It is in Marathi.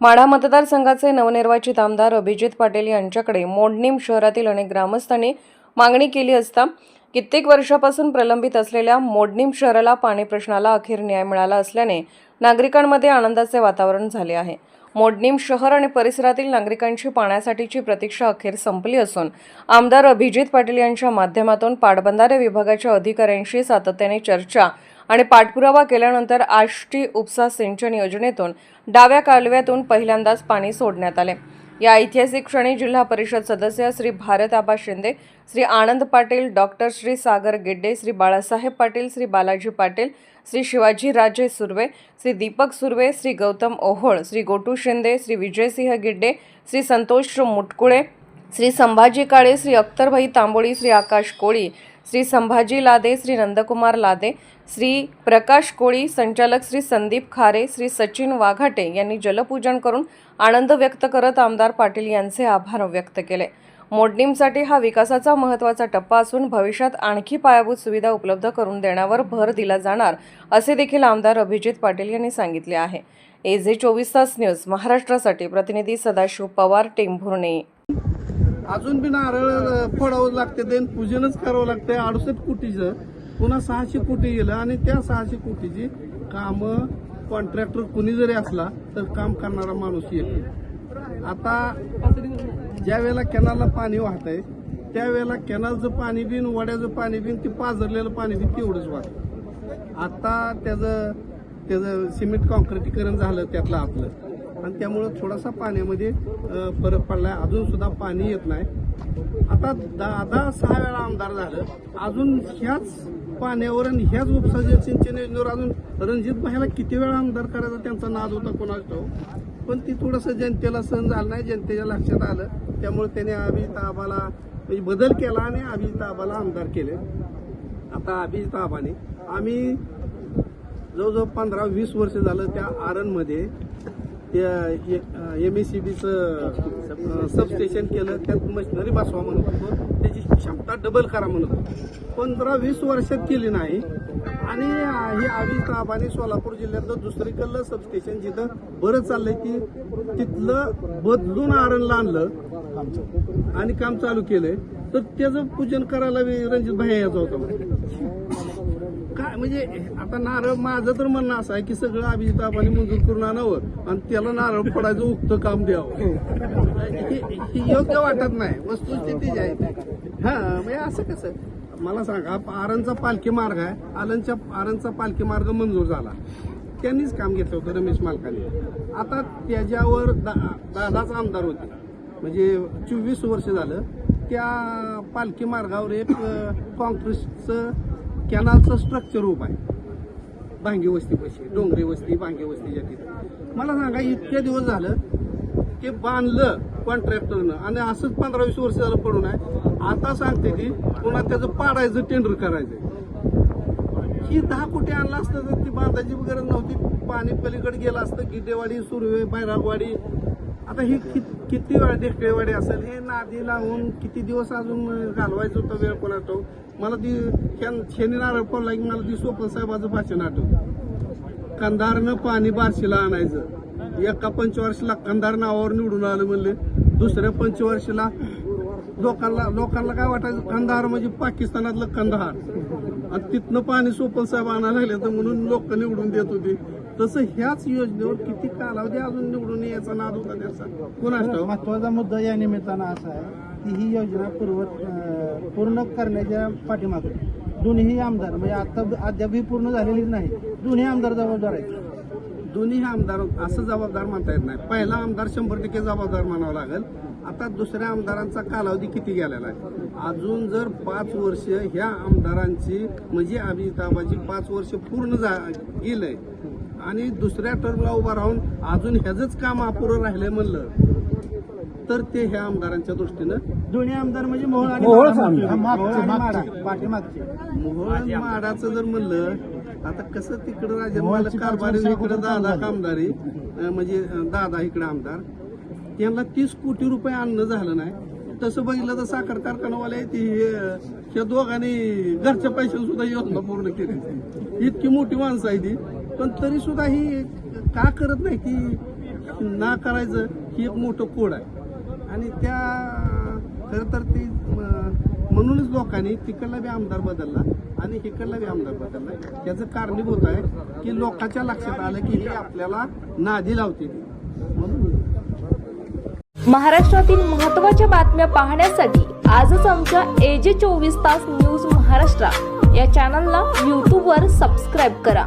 माढा मतदारसंघाचे नवनिर्वाचित आमदार अभिजित पाटील यांच्याकडे मोडणीम शहरातील अनेक ग्रामस्थांनी मागणी केली असता कित्येक वर्षापासून प्रलंबित असलेल्या मोडणीम शहराला पाणी प्रश्नाला अखेर न्याय मिळाला असल्याने नागरिकांमध्ये आनंदाचे वातावरण झाले आहे. मोडणीम शहर आणि परिसरातील नागरिकांची पाण्यासाठीची प्रतीक्षा अखेर संपली असून आमदार अभिजित पाटील यांच्या माध्यमातून पाटबंधारे विभागाच्या अधिकाऱ्यांशी सातत्याने चर्चा आणि पाठपुरावा केल्यानंतर आष्टी उपसा सिंचन योजनेतून डाव्या कालव्यातून पहिल्यांदाच पाणी सोडण्यात आले. या ऐतिहासिक क्षणी जिल्हा परिषद सदस्य श्री भारत आबा शिंदे श्री आनंद पाटील डॉक्टर श्री सागर गिड्डे श्री बाळासाहेब पाटील श्री बालाजी पाटील श्री शिवाजी राजे सुर्वे श्री दीपक सुर्वे श्री गौतम ओहोळ श्री गोटू शिंदे श्री विजयसिंह गिड्डे श्री संतोष मुटकुळे श्री संभाजी काळे श्री अख्तरभाई तांबोळी श्री आकाश कोळी श्री संभाजी लादे श्री नंदकुमार लादे श्री प्रकाश कोळी संचालक श्री संदीप खारे श्री सचिन वाघाटे यांनी जलपूजन करून आनंद व्यक्त करत आमदार पाटील यांचे आभार व्यक्त केले. मोडणीमसाठी हा विकासाचा महत्त्वाचा टप्पा असून भविष्यात आणखी पायाभूत सुविधा उपलब्ध करून देण्यावर भर दिला जाणार असे देखील आमदार अभिजित पाटील यांनी सांगितले आहे. एझे चोवीस तास न्यूज महाराष्ट्रासाठी प्रतिनिधी सदाशिव पवार टेंभुर्णे. अजून बी नारळ फोडावं लागते ते पूजनच करावं लागते अडुसष्ट कोटीचं. पुन्हा सहाशे कोटी गेलं आणि त्या सहाशे कोटीची कामं कॉन्ट्रॅक्टर कुणी जरी असला तर काम करणारा माणूस येईल आता ज्या वेळेला कॅनलला पाणी वाहत आहे त्यावेळेला कॅनलचं पाणी बिन वड्याचं पाणी बिन ते पाझरलेलं पाणी बिन तेवढंच वाहत. आता त्याचं त्याचं सिमेंट कॉन्क्रिटीकरण झालं त्यातलं आपलं. आणि त्यामुळं थोडासा पाण्यामध्ये फरक पडलाय. अजून सुद्धा पाणी येत नाही. आता दहा सहा वेळा आमदार झालं. अजून ह्याच पाण्यावर आणि ह्याच उपसा सिंचन योजनेवर अजून रणजित भाईला किती वेळा आमदार करायचा त्यांचा नाद होता कोणाच ठाऊक? पण ती थोडंसं जनतेला सहन झालं नाही जनतेच्या लक्षात आलं. त्यामुळे त्याने अभिजित आबाला म्हणजे बदल केला आणि अभिजित आबाला आमदार केले. आता अभिजित आबाने आम्ही जवळजवळ पंधरा वीस वर्ष झालं त्या आरणमध्ये त्या एम एस सी बीचं सबस्टेशन केलं त्यात मशिनरी बसवा म्हणत होतो. त्याची क्षमता डबल करा म्हणत होतो. पंधरा वीस वर्षात केली नाही. आणि हे अभिजित आबाने सोलापूर जिल्ह्यातलं दुसरीकडलं सबस्टेशन जिथं बरं चाललंय की तिथलं बदलून आरणला आणलं आणि काम चालू केलंय. तर त्याचं पूजन करायला रणजित भाई यायचा होता. म्हणजे आता नारळ माझं तर म्हणणं असं आहे की सगळं अभिजित आबाने मंजूर करून आणावं आणि त्याला नारळ पडायचं उक्त काम द्यावं. हे. हे योग्य वाटत नाही. वस्तुस्थिती जी आहे हा म्हणजे असं कसं? मला सांगा आरणचा पालखी मार्ग आहे. आरणच्या आरणचा पालखी मार्ग मंजूर झाला. त्यांनीच काम घेतलं होतं रमेश मालकाने. आता त्याच्यावर दा- दादाच आमदार होते. म्हणजे चोवीस वर्ष झालं. त्या पालखी मार्गावर एक अ, काँक्रीटचं कॅनालचं स्ट्रक्चर उभं आहे. भांगी वस्तीपाशी डोंगरी वस्ती भांगी वस्तीच्या तिथं. मला सांगा इतके दिवस झालं ते बांधलं कॉन्ट्रॅक्टरनं आणि असंच पंधरा वीस वर्ष झालं पडून आहे. आता सांगते ती पुन्हा त्याचं पाडायचं टेंडर करायचं ही दहा कोटी आणलं असतं तर ती बांधायची गरज नव्हती. पाणी पलीकडे गेलं असतं गिडेवाडी सुरवे बैरागवाडी आता ही कि- किती वेळा ढेकळेवाडी असेल? हे नादी लावून किती दिवस अजून घालवायचं होतं वेळ कोणाचं मला ती शनी नारळ पडला की मला ती सोपन साहेबाचं भाषण आठव कंधारनं पाणी बारशीला आणायचं. एका पंचवर्षीला कंधार नावावर निवडून आलं म्हणले. दुसऱ्या पंचवर्षीला लोकांना लोकांना काय वाटायचं? कंधार म्हणजे पाकिस्तानातलं कंधार. आणि तिथनं पाणी सोपल साहेब आणायला लागले तर म्हणून लोक निवडून देत होती. तसं ह्याच योजनेवर किती कालावधी अजून निवडून यायचा नाद होता त्याचा? कुणाच ठाऊक? महत्त्वाचा मुद्दा या निमित्तानं असा आहे की ही योजना पूर्व पूर्ण करण्याच्या पाठीमागे. दोन्ही आमदार म्हणजे आता अद्याप ही पूर्ण झालेलीच नाही. दोन्ही आमदार जबाबदार आहेत. दोन्ही आमदार असं जबाबदार म्हणता येत नाही. पहिला आमदार शंभर टक्के जबाबदार म्हणावं लागेल. आता दुसऱ्या आमदारांचा कालावधी किती गेलेला आहे? अजून जर पाच वर्ष ह्या आमदारांची म्हणजे अभिजिताबाची पाच वर्ष पूर्ण जा गेलंय आणि दुसऱ्या टर्मला उभा राहून अजून ह्याच काम अपुरं राहिलंय म्हणलं तर ते ह्या आमदारांच्या दृष्टीनं दोन्ही आमदार म्हणजे मोहोळ आणि. आमदार. पाठीमागचे. आणि माडाचं जर म्हणलं आता कसं तिकडं मोहोळची पाच कारभारी इकडं दादा झालं? कामदारी अं, म्हणजे अं, दादा इकडे आमदार त्यांना तीस कोटी रुपये आणणं झालं नाही. तसं बघितलं तर साखर कारखानावाले ती दोघांनी घरच्या पैशाने सुद्धा योजना पूर्ण केली. इतकी मोठी माणसं आहे ती पण तरी सुद्धा ही का करत नाही की ना करायचं ही एक मोठं कोड आहे. आणि त्या खरं तर ते म्हणूनच लोकांनी तिकडला बी आमदार बदलला आणि इकडला बी आमदार बदलला. याचं कारणीभूत आहे की लोकांच्या लक्षात आलं की हे आपल्याला नादी लावते. म्हणून महाराष्ट्रातील महत्त्वाच्या बातम्या पाहण्यासाठी आजच आमच्या एजे चोवीस तास न्यूज महाराष्ट्र या चॅनलला यूट्यूबवर सबस्क्राईब करा.